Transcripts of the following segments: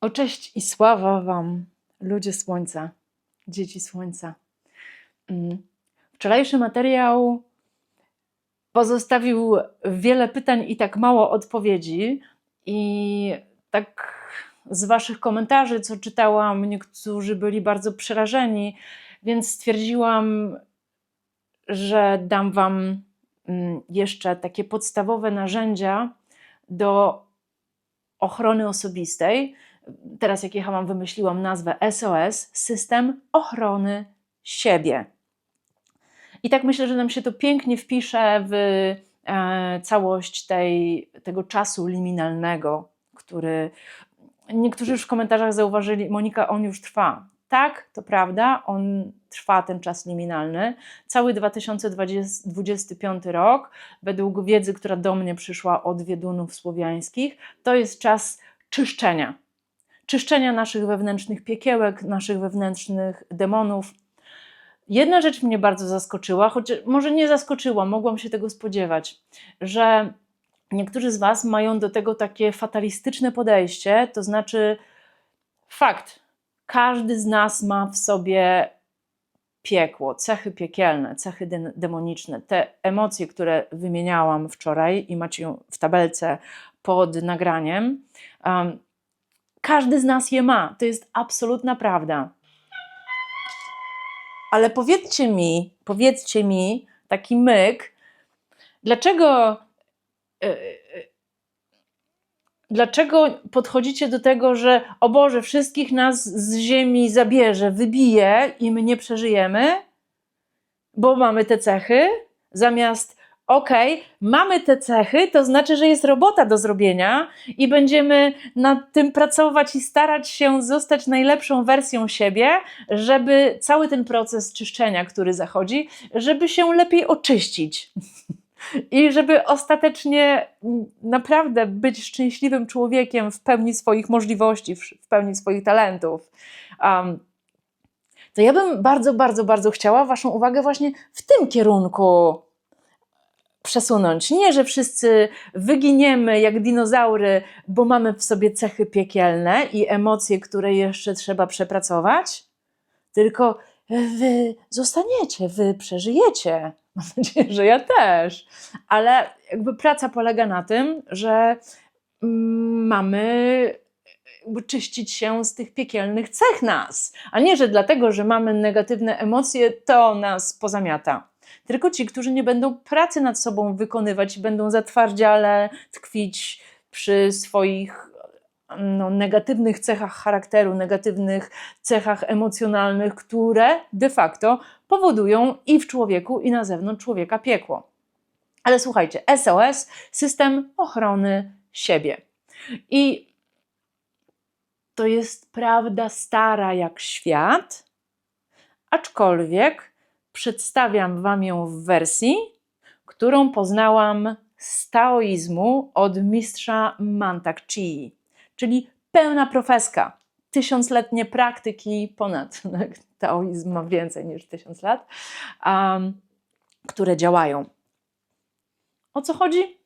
O cześć i sława Wam, ludzie Słońca, dzieci Słońca. Mm. Wczorajszy materiał pozostawił wiele pytań i tak mało odpowiedzi. I tak z Waszych komentarzy, co czytałam, niektórzy byli bardzo przerażeni, więc stwierdziłam, że dam Wam mm, jeszcze takie podstawowe narzędzia do ochrony osobistej. Teraz, jak jechałam, wymyśliłam nazwę SOS System Ochrony Siebie. I tak myślę, że nam się to pięknie wpisze w e, całość tej, tego czasu liminalnego, który niektórzy już w komentarzach zauważyli, Monika, on już trwa. Tak, to prawda, on trwa ten czas liminalny. Cały 2025 rok, według wiedzy, która do mnie przyszła od wiedunów słowiańskich, to jest czas czyszczenia. Czyszczenia naszych wewnętrznych piekiełek, naszych wewnętrznych demonów. Jedna rzecz mnie bardzo zaskoczyła, choć może nie zaskoczyła, mogłam się tego spodziewać, że niektórzy z Was mają do tego takie fatalistyczne podejście, to znaczy fakt, każdy z nas ma w sobie piekło, cechy piekielne, cechy de demoniczne, te emocje, które wymieniałam wczoraj i macie ją w tabelce pod nagraniem. Um, każdy z nas je ma, to jest absolutna prawda. Ale powiedzcie mi, powiedzcie mi, taki myk, dlaczego, yy, dlaczego podchodzicie do tego, że o Boże, wszystkich nas z ziemi zabierze, wybije i my nie przeżyjemy, bo mamy te cechy, zamiast okay, mamy te cechy, to znaczy, że jest robota do zrobienia i będziemy nad tym pracować i starać się zostać najlepszą wersją siebie, żeby cały ten proces czyszczenia, który zachodzi, żeby się lepiej oczyścić. I żeby ostatecznie naprawdę być szczęśliwym człowiekiem w pełni swoich możliwości, w pełni swoich talentów. Um, to ja bym bardzo, bardzo, bardzo chciała Waszą uwagę właśnie w tym kierunku przesunąć. Nie, że wszyscy wyginiemy jak dinozaury, bo mamy w sobie cechy piekielne i emocje, które jeszcze trzeba przepracować, tylko wy zostaniecie, wy przeżyjecie. Mam nadzieję, że ja też. Ale jakby praca polega na tym, że mm, mamy czyścić się z tych piekielnych cech nas, a nie, że dlatego, że mamy negatywne emocje, to nas pozamiata tylko ci, którzy nie będą pracy nad sobą wykonywać, będą zatwardziale tkwić przy swoich no, negatywnych cechach charakteru, negatywnych cechach emocjonalnych, które de facto powodują i w człowieku, i na zewnątrz człowieka piekło. Ale słuchajcie, SOS system ochrony siebie. I to jest prawda stara jak świat, aczkolwiek przedstawiam Wam ją w wersji, którą poznałam z taoizmu od mistrza Mantak Chi, czyli pełna profeska, tysiącletnie praktyki, ponad taoizm ma więcej niż tysiąc lat, um, które działają. O co chodzi?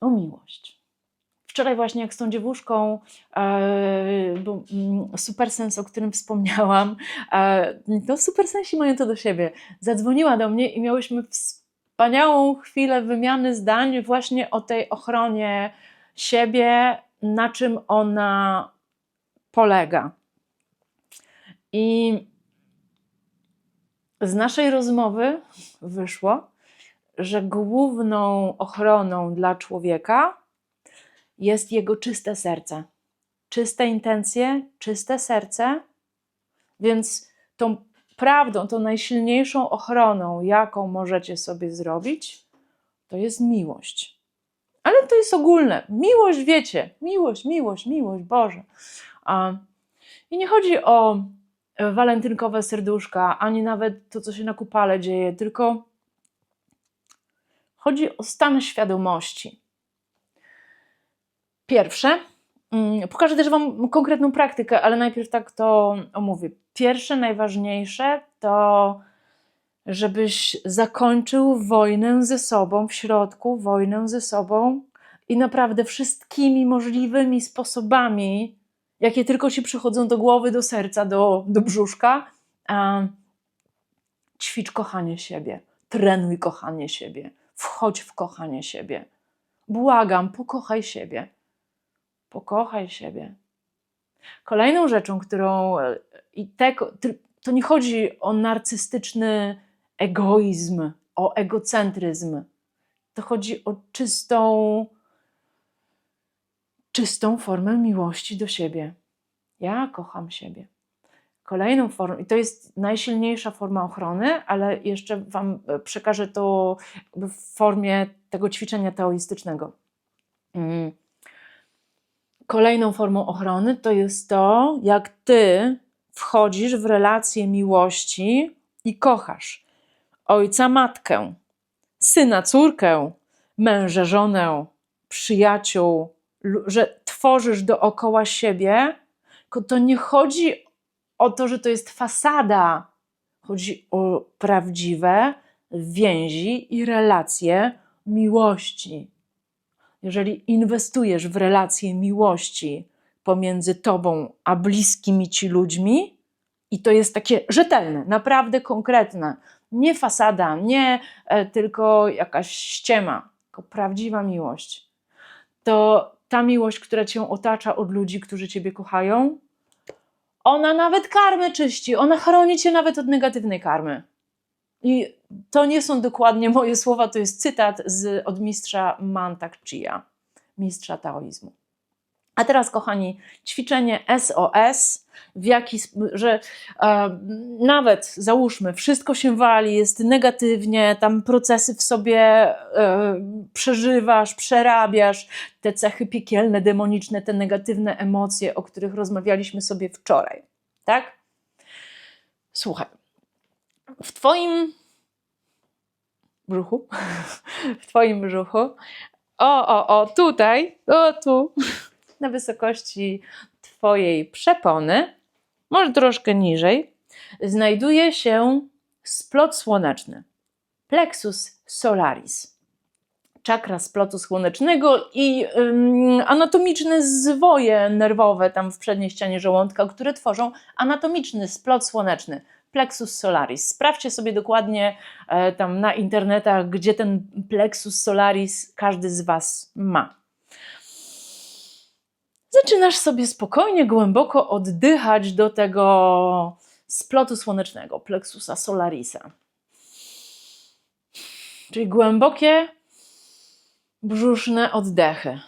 O miłość. Wczoraj właśnie jak z tą dziewuszką, e, mm, supersens, o którym wspomniałam, e, no supersensi mają to do siebie, zadzwoniła do mnie i miałyśmy wspaniałą chwilę wymiany zdań właśnie o tej ochronie siebie, na czym ona polega. I z naszej rozmowy wyszło, że główną ochroną dla człowieka jest jego czyste serce. Czyste intencje, czyste serce, więc tą prawdą, tą najsilniejszą ochroną, jaką możecie sobie zrobić, to jest miłość. Ale to jest ogólne. Miłość, wiecie, miłość, miłość, miłość, Boże. I nie chodzi o walentynkowe serduszka, ani nawet to, co się na kupale dzieje, tylko chodzi o stan świadomości. Pierwsze, mm, pokażę też Wam konkretną praktykę, ale najpierw tak to omówię. Pierwsze, najważniejsze to, żebyś zakończył wojnę ze sobą w środku, wojnę ze sobą i naprawdę wszystkimi możliwymi sposobami, jakie tylko ci przychodzą do głowy, do serca, do, do brzuszka, ćwicz kochanie siebie, trenuj kochanie siebie, wchodź w kochanie siebie. Błagam, pokochaj siebie. Pokochaj siebie. Kolejną rzeczą, którą e, i tego, to nie chodzi o narcystyczny egoizm, o egocentryzm. To chodzi o czystą, czystą formę miłości do siebie. Ja kocham siebie. Kolejną formą, i to jest najsilniejsza forma ochrony, ale jeszcze Wam e, przekażę to w formie tego ćwiczenia teoistycznego. Mm. Kolejną formą ochrony to jest to, jak Ty wchodzisz w relację miłości i kochasz ojca, matkę, syna, córkę, męża, żonę, przyjaciół, że tworzysz dookoła siebie, to nie chodzi o to, że to jest fasada. Chodzi o prawdziwe więzi i relacje miłości. Jeżeli inwestujesz w relacje miłości pomiędzy tobą a bliskimi ci ludźmi, i to jest takie rzetelne, naprawdę konkretne, nie fasada, nie e, tylko jakaś ściema, tylko prawdziwa miłość, to ta miłość, która cię otacza od ludzi, którzy ciebie kochają, ona nawet karmę czyści, ona chroni cię nawet od negatywnej karmy. I to nie są dokładnie moje słowa, to jest cytat z, od mistrza Mantak Chia, mistrza taoizmu. A teraz, kochani, ćwiczenie SOS, w jaki, że e, nawet załóżmy, wszystko się wali, jest negatywnie, tam procesy w sobie e, przeżywasz, przerabiasz, te cechy piekielne, demoniczne, te negatywne emocje, o których rozmawialiśmy sobie wczoraj. Tak? Słuchaj, w Twoim brzuchu, w Twoim brzuchu, o, o, o, tutaj, o, tu na wysokości Twojej przepony, może troszkę niżej, znajduje się splot słoneczny, plexus solaris. Czakra splotu słonecznego i anatomiczne zwoje nerwowe tam w przedniej ścianie żołądka, które tworzą anatomiczny splot słoneczny, plexus solaris. Sprawdźcie sobie dokładnie e, tam na internetach, gdzie ten plexus solaris każdy z Was ma zaczynasz sobie spokojnie, głęboko oddychać do tego splotu słonecznego, plexusa solarisa. Czyli głębokie, brzuszne oddechy.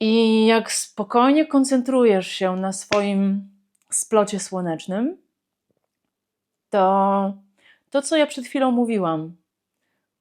I jak spokojnie koncentrujesz się na swoim splocie słonecznym, to to, co ja przed chwilą mówiłam,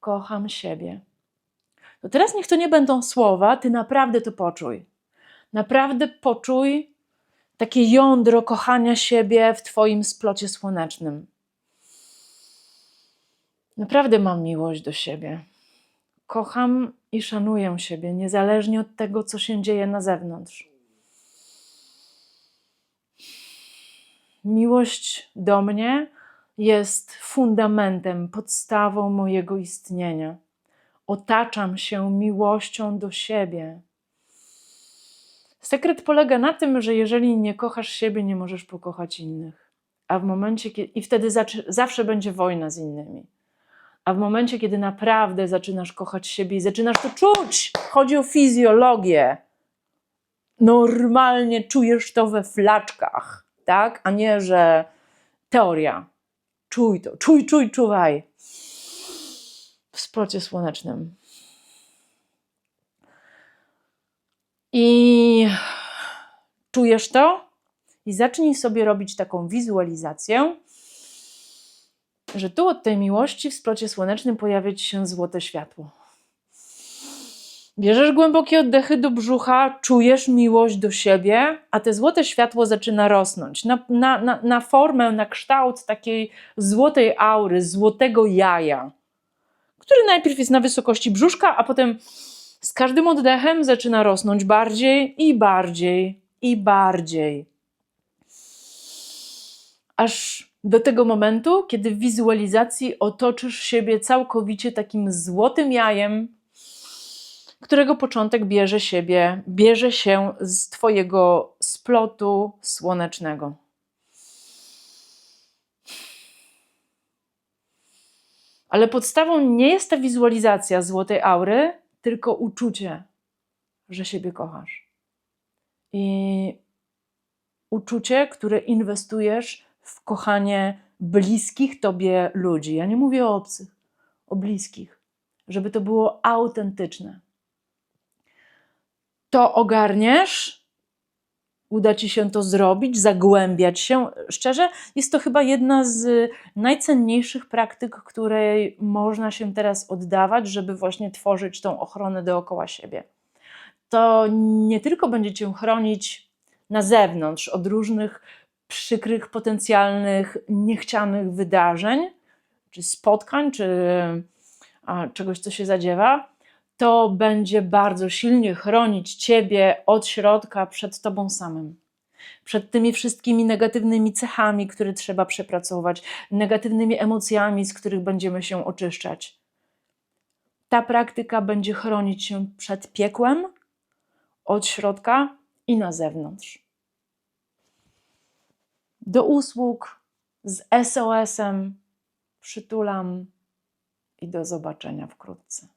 kocham siebie to teraz niech to nie będą słowa, ty naprawdę to poczuj. Naprawdę poczuj takie jądro kochania siebie w Twoim splocie słonecznym. Naprawdę mam miłość do siebie. Kocham i szanuję siebie, niezależnie od tego, co się dzieje na zewnątrz. Miłość do mnie jest fundamentem, podstawą mojego istnienia otaczam się miłością do siebie. Sekret polega na tym, że jeżeli nie kochasz siebie, nie możesz pokochać innych. A w momencie, kiedy, i wtedy zawsze będzie wojna z innymi. A w momencie, kiedy naprawdę zaczynasz kochać siebie i zaczynasz to czuć, chodzi o fizjologię. Normalnie czujesz to we flaczkach, tak? A nie, że teoria. Czuj to, czuj, czuj, czuwaj w splocie słonecznym. I czujesz to? I zacznij sobie robić taką wizualizację, że tu od tej miłości w splocie słonecznym pojawia ci się złote światło. Bierzesz głębokie oddechy do brzucha, czujesz miłość do siebie, a te złote światło zaczyna rosnąć na, na, na, na formę, na kształt takiej złotej aury, złotego jaja który najpierw jest na wysokości brzuszka, a potem z każdym oddechem zaczyna rosnąć bardziej i bardziej i bardziej. Aż do tego momentu, kiedy w wizualizacji otoczysz siebie całkowicie takim złotym jajem, którego początek bierze siebie, bierze się z Twojego splotu słonecznego. Ale podstawą nie jest ta wizualizacja złotej aury, tylko uczucie, że siebie kochasz. I uczucie, które inwestujesz w kochanie bliskich tobie ludzi. Ja nie mówię o obcych, o bliskich, żeby to było autentyczne. To ogarniesz, uda ci się to zrobić, zagłębiać się. Szczerze, jest to chyba jedna z najcenniejszych praktyk, której można się teraz oddawać, żeby właśnie tworzyć tą ochronę dookoła siebie. To nie tylko będzie cię chronić na zewnątrz od różnych przykrych, potencjalnych, niechcianych wydarzeń, czy spotkań, czy a, czegoś, co się zadziewa, to będzie bardzo silnie chronić ciebie od środka przed tobą samym. Przed tymi wszystkimi negatywnymi cechami, które trzeba przepracować, negatywnymi emocjami, z których będziemy się oczyszczać. Ta praktyka będzie chronić się przed piekłem od środka i na zewnątrz do usług z SOS-em. Przytulam i do zobaczenia wkrótce.